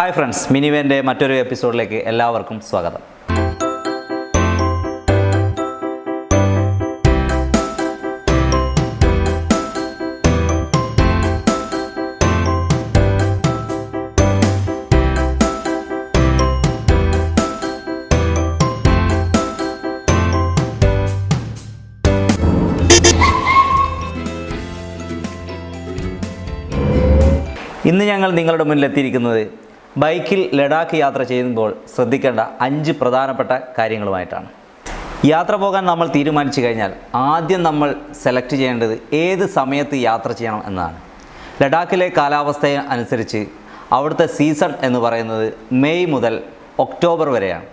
Hi friends മിനിവേന്റെ മറ്റൊരു എപ്പിസോഡിലേക്ക് എല്ലാവർക്കും സ്വാഗതം. ഇന്ന് ഞങ്ങൾ നിങ്ങളുടെ മുന്നിൽ എത്തിയിരിക്കുന്നത് ബൈക്കിൽ ലഡാക്ക് യാത്ര ചെയ്യുമ്പോൾ ശ്രദ്ധിക്കേണ്ട അഞ്ച് പ്രധാനപ്പെട്ട കാര്യങ്ങളുമായിട്ടാണ്. യാത്ര പോകാൻ നമ്മൾ തീരുമാനിച്ചു കഴിഞ്ഞാൽ ആദ്യം നമ്മൾ സെലക്ട് ചെയ്യേണ്ടത് ഏത് സമയത്ത് യാത്ര ചെയ്യണം എന്നതാണ് ലഡാക്കിലെ കാലാവസ്ഥയെ അനുസരിച്ച് അവിടുത്തെ സീസൺ എന്ന് പറയുന്നത് മെയ് മുതൽ ഒക്ടോബർ വരെയാണ്.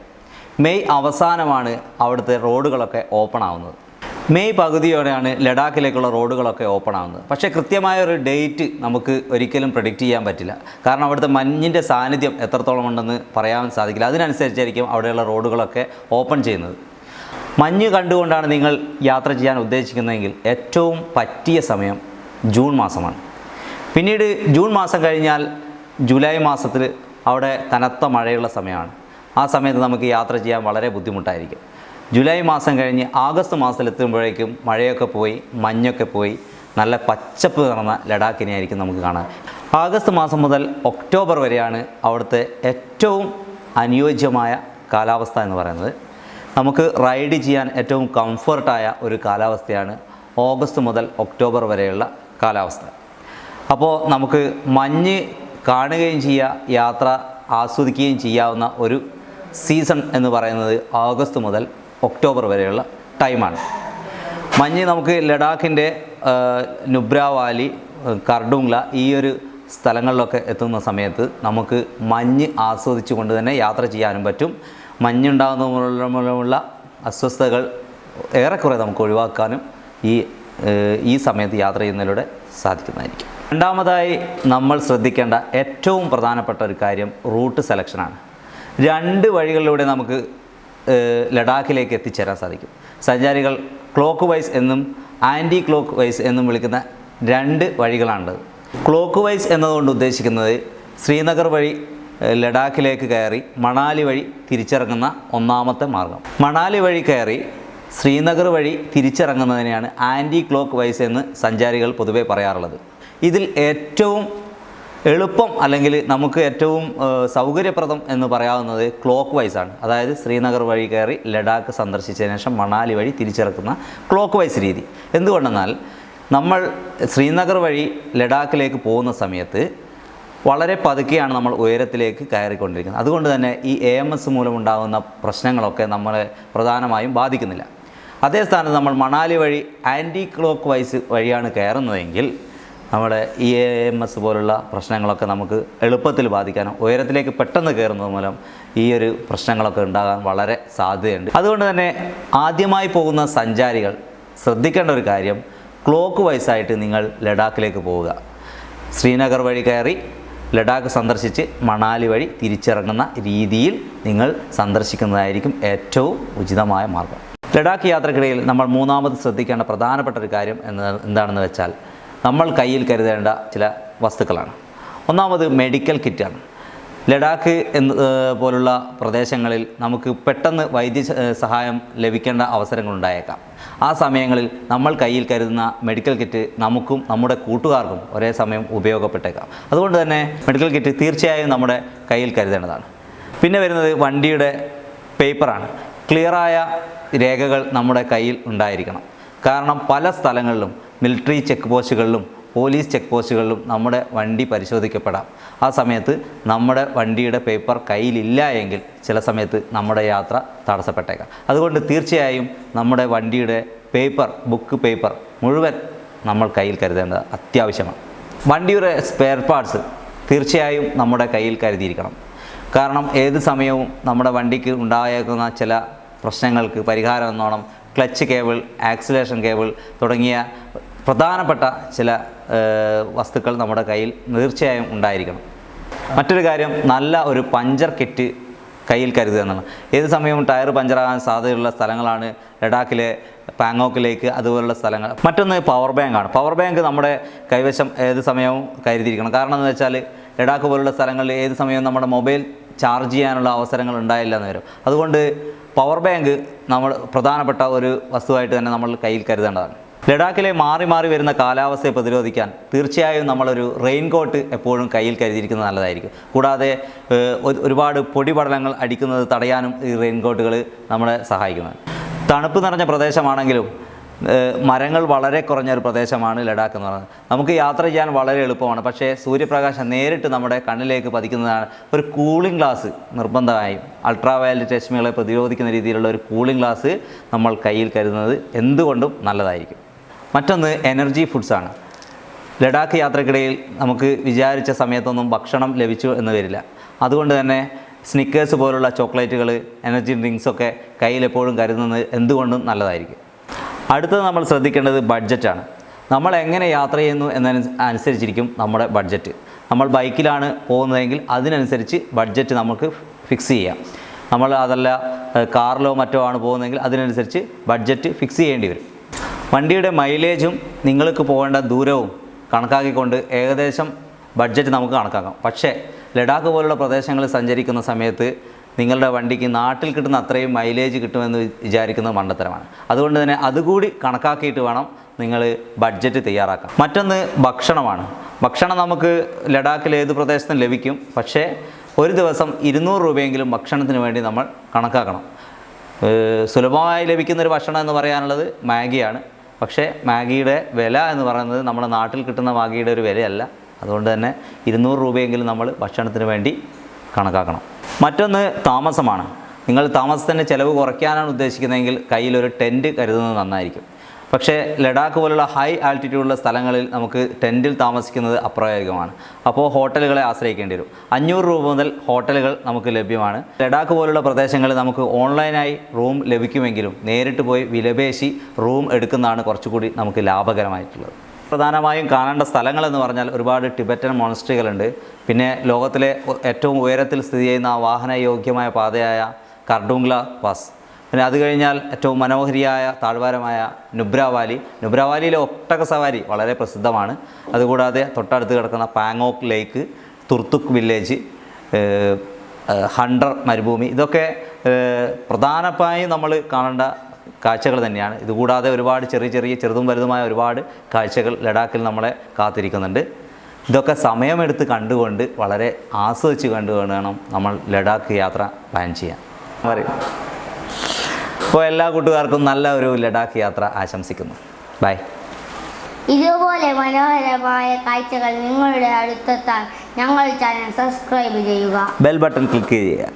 മെയ് അവസാനമാണ് അവിടുത്തെ റോഡുകളൊക്കെ ഓപ്പൺ ആവുന്നത്. മെയ് പകുതിയോടെയാണ് ലഡാക്കിലേക്കുള്ള റോഡുകളൊക്കെ ഓപ്പൺ ആവുന്നത് പക്ഷേ കൃത്യമായ ഒരു ഡേറ്റ് നമുക്ക് ഒരിക്കലും പ്രഡിക്റ്റ് ചെയ്യാൻ പറ്റില്ല. കാരണം അവിടുത്തെ മഞ്ഞിന്റെ സാന്നിധ്യം എത്രത്തോളം ഉണ്ടെന്ന് പറയാൻ സാധിക്കില്ല. അതിനനുസരിച്ചായിരിക്കും അവിടെയുള്ള റോഡുകളൊക്കെ ഓപ്പൺ ചെയ്യുന്നത്. മഞ്ഞ് കണ്ടുകൊണ്ടാണ് നിങ്ങൾ യാത്ര ചെയ്യാൻ ഉദ്ദേശിക്കുന്നതെങ്കിൽ ഏറ്റവും പറ്റിയ സമയം ജൂൺ മാസമാണ്. പിന്നീട് ജൂൺ മാസം കഴിഞ്ഞാൽ ജൂലൈ മാസത്തിൽ അവിടെ കനത്ത മഴയുള്ള സമയമാണ്. ആ സമയത്ത് നമുക്ക് യാത്ര ചെയ്യാൻ വളരെ ബുദ്ധിമുട്ടായിരിക്കും. ജൂലൈ മാസം കഴിഞ്ഞ് ആഗസ്റ്റ് മാസത്തിലെത്തുമ്പോഴേക്കും മഴയൊക്കെ പോയി മഞ്ഞൊക്കെ പോയി. നല്ല പച്ചപ്പ് നിറഞ്ഞ ലഡാക്കിനെ ആയിരിക്കും നമുക്ക് കാണാൻ. ആഗസ്റ്റ് മാസം മുതൽ ഒക്ടോബർ വരെയാണ് അവിടുത്തെ ഏറ്റവും അനുയോജ്യമായ കാലാവസ്ഥ എന്ന് പറയുന്നത്. നമുക്ക് റൈഡ് ചെയ്യാൻ ഏറ്റവും കംഫർട്ടായ ഒരു കാലാവസ്ഥയാണ് ഓഗസ്റ്റ് മുതൽ ഒക്ടോബർ വരെയുള്ള കാലാവസ്ഥ. അപ്പോൾ നമുക്ക് മഞ്ഞ് കാണുകയും ചെയ്യുക യാത്ര ആസ്വദിക്കുകയും ചെയ്യാവുന്ന ഒരു സീസൺ എന്ന് പറയുന്നത് ഓഗസ്റ്റ് മുതൽ ഒക്ടോബർ വരെയുള്ള ടൈമാണ്. മഞ്ഞ് നമുക്ക് ലഡാക്കിന്റെ നുബ്ര വാലി ആ, കർഡുങ്ല ഈ ഒരു സ്ഥലങ്ങളിലൊക്കെ എത്തുന്ന സമയത്ത് നമുക്ക് മഞ്ഞ് ആസ്വദിച്ചു കൊണ്ട് തന്നെ യാത്ര ചെയ്യാനും പറ്റും. മഞ്ഞുണ്ടാകുന്ന മൂലമുള്ള അസ്വസ്ഥതകൾ ഏറെക്കുറെ നമുക്ക് ഒഴിവാക്കാനും ഈ ഈ സമയത്ത് യാത്ര ചെയ്യുന്നതിലൂടെ സാധിക്കുന്നതായിരിക്കും. രണ്ടാമതായി നമ്മൾ ശ്രദ്ധിക്കേണ്ട ഏറ്റവും പ്രധാനപ്പെട്ട ഒരു കാര്യം റൂട്ട് സെലക്ഷനാണ്. രണ്ട് വഴികളിലൂടെ നമുക്ക് ലഡാക്കിലേക്ക് എത്തിച്ചേരാൻ സാധിക്കും. സഞ്ചാരികൾ ക്ലോക്ക് വൈസ് എന്നും ആന്റി ക്ലോക്ക് വൈസ് എന്നും വിളിക്കുന്ന രണ്ട് വഴികളാണുള്ളത്. ക്ലോക്ക് വൈസ് എന്നതുകൊണ്ട് ഉദ്ദേശിക്കുന്നത് ശ്രീനഗർ വഴി ലഡാക്കിലേക്ക് കയറി മണാലി വഴി തിരിച്ചിറങ്ങുന്ന ഒന്നാമത്തെ മാർഗം. മണാലി വഴി കയറി ശ്രീനഗർ വഴി തിരിച്ചിറങ്ങുന്നതിനെയാണ് ആന്റി ക്ലോക്ക് വൈസ് എന്ന് സഞ്ചാരികൾ പൊതുവെ പറയാറുള്ളത്. ഇതിൽ ഏറ്റവും എളുപ്പം അല്ലെങ്കിൽ നമുക്ക് ഏറ്റവും സൗകര്യപ്രദം എന്ന് പറയാവുന്നത് ക്ലോക്ക് വൈസ് ആണ്. അതായത് ശ്രീനഗർ വഴി കയറി ലഡാക്ക് സന്ദർശിച്ചതിന് ശേഷം മണാലി വഴി തിരിച്ചിറക്കുന്ന ക്ലോക്ക് വൈസ് രീതി. എന്തുകൊണ്ടെന്നാൽ നമ്മൾ ശ്രീനഗർ വഴി ലഡാക്കിലേക്ക് പോകുന്ന സമയത്ത് വളരെ പതുക്കെയാണ് നമ്മൾ ഉയരത്തിലേക്ക് കയറിക്കൊണ്ടിരിക്കുന്നത്. അതുകൊണ്ട് തന്നെ ഈ എ എം എസ് മൂലമുണ്ടാകുന്ന പ്രശ്നങ്ങളൊക്കെ നമ്മളെ പ്രധാനമായും ബാധിക്കുന്നില്ല. അതേ സ്ഥാനത്ത് നമ്മൾ മണാലി വഴി ആന്റി ക്ലോക്ക് വൈസ് വഴിയാണ് കയറുന്നതെങ്കിൽ നമ്മുടെ ഇ എ എസ് പോലുള്ള പ്രശ്നങ്ങളൊക്കെ നമുക്ക് എളുപ്പത്തിൽ ബാധിക്കാനും ഉയരത്തിലേക്ക് പെട്ടെന്ന് കയറുന്നത് മൂലം ഈ ഒരു പ്രശ്നങ്ങളൊക്കെ ഉണ്ടാകാൻ വളരെ സാധ്യതയുണ്ട്. അതുകൊണ്ട് തന്നെ ആദ്യമായി പോകുന്ന സഞ്ചാരികൾ ശ്രദ്ധിക്കേണ്ട ഒരു കാര്യം ക്ലോക്ക് വൈസായിട്ട് നിങ്ങൾ ലഡാക്കിലേക്ക് പോവുക. ശ്രീനഗർ വഴി കയറി ലഡാക്ക് സന്ദർശിച്ച് മണാലി വഴി തിരിച്ചിറങ്ങുന്ന രീതിയിൽ നിങ്ങൾ സന്ദർശിക്കുന്നതായിരിക്കും ഏറ്റവും ഉചിതമായ മാർഗം. ലഡാക്ക് യാത്രക്കിടയിൽ നമ്മൾ മൂന്നാമത് ശ്രദ്ധിക്കേണ്ട പ്രധാനപ്പെട്ട ഒരു കാര്യം എന്താണെന്ന് വെച്ചാൽ നമ്മൾ കയ്യിൽ കരുതേണ്ട ചില വസ്തുക്കളാണ്. ഒന്നാമത് മെഡിക്കൽ കിറ്റാണ്. ലഡാക്ക് എന്ന് പോലുള്ള പ്രദേശങ്ങളിൽ നമുക്ക് പെട്ടെന്ന് വൈദ്യ സഹായം ലഭിക്കേണ്ട അവസരങ്ങളുണ്ടായേക്കാം. ആ സമയങ്ങളിൽ നമ്മൾ കയ്യിൽ കരുതുന്ന മെഡിക്കൽ കിറ്റ് നമുക്കും നമ്മുടെ കൂട്ടുകാർക്കും ഒരേ സമയം ഉപയോഗപ്പെട്ടേക്കാം. അതുകൊണ്ട് തന്നെ മെഡിക്കൽ കിറ്റ് തീർച്ചയായും നമ്മുടെ കയ്യിൽ കരുതേണ്ടതാണ്. പിന്നെ വരുന്നത് വണ്ടിയുടെ പേപ്പറാണ്. ക്ലിയറായ രേഖകൾ നമ്മുടെ കയ്യിൽ ഉണ്ടായിരിക്കണം. കാരണം പല സ്ഥലങ്ങളിലും മിലിറ്ററി ചെക്ക് പോസ്റ്റുകളിലും പോലീസ് ചെക്ക് പോസ്റ്റുകളിലും നമ്മുടെ വണ്ടി പരിശോധിക്കപ്പെടാം. ആ സമയത്ത് നമ്മുടെ വണ്ടിയുടെ പേപ്പർ കയ്യിലില്ല എങ്കിൽ ചില സമയത്ത് നമ്മുടെ യാത്ര തടസ്സപ്പെട്ടേക്കാം. അതുകൊണ്ട് തീർച്ചയായും നമ്മുടെ വണ്ടിയുടെ പേപ്പർ ബുക്ക് പേപ്പർ മുഴുവൻ നമ്മൾ കയ്യിൽ കരുതേണ്ടത് അത്യാവശ്യമാണ്. വണ്ടിയുടെ സ്പെയർ പാർട്സ് തീർച്ചയായും നമ്മുടെ കയ്യിൽ കരുതിയിരിക്കണം. കാരണം ഏത് സമയവും നമ്മുടെ വണ്ടിക്ക് ഉണ്ടായേക്കുന്ന ചില പ്രശ്നങ്ങൾക്ക് പരിഹാരം എന്നോണം ക്ലച്ച് കേബിൾ ആക്സിലേഷൻ കേബിൾ തുടങ്ങിയ പ്രധാനപ്പെട്ട ചില വസ്തുക്കൾ നമ്മുടെ കയ്യിൽ തീർച്ചയായും ഉണ്ടായിരിക്കണം. മറ്റൊരു കാര്യം നല്ല ഒരു പഞ്ചർ കിറ്റ് കയ്യിൽ കരുതുക എന്നാണ് ഏത് സമയവും ടയർ പഞ്ചറാകാൻ സാധ്യതയുള്ള സ്ഥലങ്ങളാണ് ലഡാക്കിലെ പാങ്ങോക്കിലേക്ക് അതുപോലുള്ള സ്ഥലങ്ങൾ. മറ്റൊന്ന് പവർ ബാങ്കാണ് പവർ ബാങ്ക് നമ്മുടെ കൈവശം ഏത് സമയവും കരുതിയിരിക്കണം. കാരണം എന്ന് വെച്ചാൽ ലഡാക്ക് പോലുള്ള സ്ഥലങ്ങളിൽ ഏത് സമയവും നമ്മുടെ മൊബൈൽ ചാർജ് ചെയ്യാനുള്ള അവസരങ്ങൾ ഉണ്ടായില്ല എന്ന് വരും. അതുകൊണ്ട് പവർ ബാങ്ക് നമ്മൾ പ്രധാനപ്പെട്ട ഒരു വസ്തുവായിട്ട് തന്നെ നമ്മൾ കയ്യിൽ കരുതേണ്ടതാണ്. ലഡാക്കിലെ മാറി മാറി വരുന്ന കാലാവസ്ഥയെ പ്രതിരോധിക്കാൻ തീർച്ചയായും നമ്മളൊരു റെയിൻകോട്ട് എപ്പോഴും കയ്യിൽ കരുതിയിരിക്കുന്നത് നല്ലതായിരിക്കും. കൂടാതെ ഒരുപാട് പൊടിപടലങ്ങൾ അടിക്കുന്നത് തടയാനും ഈ റെയിൻകോട്ടുകൾ നമ്മളെ സഹായിക്കുന്നത്. തണുപ്പ് നിറഞ്ഞ പ്രദേശമാണെങ്കിലും മരങ്ങൾ വളരെ കുറഞ്ഞ ഒരു പ്രദേശമാണ് ലഡാക്ക് എന്ന് പറയുന്നത്. നമുക്ക് യാത്ര ചെയ്യാൻ വളരെ എളുപ്പമാണ്. പക്ഷേ സൂര്യപ്രകാശം നേരിട്ട് നമ്മുടെ കണ്ണിലേക്ക് പതിക്കുന്നതാണ് ഒരു കൂളിംഗ് ഗ്ലാസ് നിർബന്ധമായും. അൾട്രാ വയലറ്റ് രശ്മികളെ പ്രതിരോധിക്കുന്ന രീതിയിലുള്ള ഒരു കൂളിംഗ് ഗ്ലാസ് നമ്മൾ കയ്യിൽ കരുതുന്നത് എന്തുകൊണ്ടും നല്ലതായിരിക്കും. മറ്റൊന്ന് എനർജി ഫുഡ്സാണ് ലഡാക്ക് യാത്രക്കിടയിൽ നമുക്ക് വിചാരിച്ച സമയത്തൊന്നും ഭക്ഷണം ലഭിച്ചു എന്ന് വരില്ല. അതുകൊണ്ട് തന്നെ സ്നിക്കേഴ്സ് പോലുള്ള ചോക്ലേറ്റുകൾ എനർജി ഡ്രിങ്ക്സൊക്കെ കയ്യിൽ എപ്പോഴും കരുതുന്നത് എന്തുകൊണ്ടും നല്ലതായിരിക്കും. അടുത്തത് നമ്മൾ ശ്രദ്ധിക്കേണ്ടത് ബഡ്ജറ്റാണ് നമ്മൾ എങ്ങനെ യാത്ര ചെയ്യുന്നു എന്നതിന് അനുസരിച്ചിരിക്കും നമ്മുടെ ബഡ്ജറ്റ് നമ്മൾ ബൈക്കിലാണ് പോകുന്നതെങ്കിൽ അതിനനുസരിച്ച് ബഡ്ജറ്റ് നമുക്ക് ഫിക്സ് ചെയ്യാം. നമ്മൾ അതല്ല കാറിലോ മറ്റോ ആണ് പോകുന്നതെങ്കിൽ അതിനനുസരിച്ച് ബഡ്ജറ്റ് ഫിക്സ് ചെയ്യേണ്ടി വരും. വണ്ടിയുടെ മൈലേജും നിങ്ങൾക്ക് പോകേണ്ട ദൂരവും കണക്കാക്കിക്കൊണ്ട് ഏകദേശം ബഡ്ജറ്റ് നമുക്ക് കണക്കാക്കാം. പക്ഷേ ലഡാക്ക് പോലുള്ള പ്രദേശങ്ങളിൽ സഞ്ചരിക്കുന്ന സമയത്ത് നിങ്ങളുടെ വണ്ടിക്ക് നാട്ടിൽ കിട്ടുന്ന അത്രയും മൈലേജ് കിട്ടുമെന്ന് വിചാരിക്കുന്നത് മണ്ടത്തരമാണ്. അതുകൊണ്ട് തന്നെ അതുകൂടി കണക്കാക്കിയിട്ട് വേണം നിങ്ങൾ ബഡ്ജറ്റ് തയ്യാറാക്കാം മറ്റൊന്ന് ഭക്ഷണമാണ്. ഭക്ഷണം നമുക്ക് ലഡാക്കിൽ ഏത് പ്രദേശത്തും ലഭിക്കും. പക്ഷേ ഒരു ദിവസം ഇരുന്നൂറ് രൂപയെങ്കിലും ഭക്ഷണത്തിന് വേണ്ടി നമ്മൾ കണക്കാക്കണം. സുലഭമായി ലഭിക്കുന്ന ഒരു ഭക്ഷണം എന്ന് പറയാനുള്ളത് മാഗിയാണ്. പക്ഷേ മാഗിയുടെ വില എന്ന് പറയുന്നത് നമ്മുടെ നാട്ടിൽ കിട്ടുന്ന മാഗിയുടെ ഒരു വിലയല്ല. അതുകൊണ്ട് തന്നെ ഇരുന്നൂറ് രൂപയെങ്കിലും നമ്മൾ ഭക്ഷണത്തിന് വേണ്ടി കണക്കാക്കണം. മറ്റൊന്ന് താമസമാണ്. നിങ്ങൾ താമസത്തിന്റെ ചിലവ് കുറയ്ക്കാനാണ് ഉദ്ദേശിക്കുന്നതെങ്കിൽ കയ്യിലൊരു ടെന്റ് കരുതുന്നത് നന്നായിരിക്കും. പക്ഷേ ലഡാക്ക് പോലുള്ള ഹൈ ആൾട്ടിറ്റ്യൂഡുള്ള സ്ഥലങ്ങളിൽ നമുക്ക് ടെന്റിൽ താമസിക്കുന്നത് അപ്രായോഗികമാണ് അപ്പോൾ ഹോട്ടലുകളെ ആശ്രയിക്കേണ്ടി വരും. അഞ്ഞൂറ് രൂപ മുതൽ ഹോട്ടലുകൾ നമുക്ക് ലഭ്യമാണ്. ലഡാക്ക് പോലുള്ള പ്രദേശങ്ങളിൽ നമുക്ക് ഓൺലൈനായി റൂം ലഭിക്കുമെങ്കിലും നേരിട്ട് പോയി വിലപേശി റൂം എടുക്കുന്നതാണ് കുറച്ചുകൂടി നമുക്ക് ലാഭകരമായിട്ടുള്ളത്. പ്രധാനമായും കാണേണ്ട സ്ഥലങ്ങൾ എന്ന് പറഞ്ഞാൽ ഒരുപാട് ടിബറ്റൻ മോണസ്ട്രികളുണ്ട്. പിന്നെ ലോകത്തിലെ ഏറ്റവും ഉയരത്തിൽ സ്ഥിതി ചെയ്യുന്ന വാഹന യോഗ്യമായ പാതയായ കർഡുംഗ്ല പാസ് പിന്നെ അത് കഴിഞ്ഞാൽ ഏറ്റവും മനോഹരിയായ താഴ്വാരമായ നുബ്ര വാലി നുബ്ര വാലിയിലെ ഒട്ടക സവാരി വളരെ പ്രസിദ്ധമാണ്. അതുകൂടാതെ തൊട്ടടുത്ത് കിടക്കുന്ന പാങ്ങോക്ക് ലേക്ക് തുർത്തുക് വില്ലേജ് ഹണ്ടർ മരുഭൂമി. ഇതൊക്കെ പ്രധാനമായും നമ്മൾ കാണേണ്ട കാഴ്ചകൾ തന്നെയാണ്. ഇതുകൂടാതെ ഒരുപാട് ചെറിയ ചെറിയ ചെറുതും വലുതുമായ ഒരുപാട് കാഴ്ചകൾ ലഡാക്കിൽ നമ്മളെ കാത്തിരിക്കുന്നുണ്ട്. ഇതൊക്കെ സമയമെടുത്ത് കണ്ടുകൊണ്ട് വളരെ ആസ്വദിച്ച് കണ്ടുകൊണ്ട് വേണം നമ്മൾ ലഡാക്ക് യാത്ര പ്ലാൻ ചെയ്യാൻ. പറയും അപ്പോൾ എല്ലാ കൂട്ടുകാർക്കും നല്ല ഒരു ലഡാക്ക് യാത്ര ആശംസിക്കുന്നു. ബൈ ഇതുപോലെ മനോഹരമായ കാഴ്ചകൾ നിങ്ങളുടെ അടുത്തെത്താൻ ഞങ്ങൾ ചാനൽ സബ്സ്ക്രൈബ് ചെയ്യുക. ബെൽ ബട്ടൺ ക്ലിക്ക് ചെയ്യുക.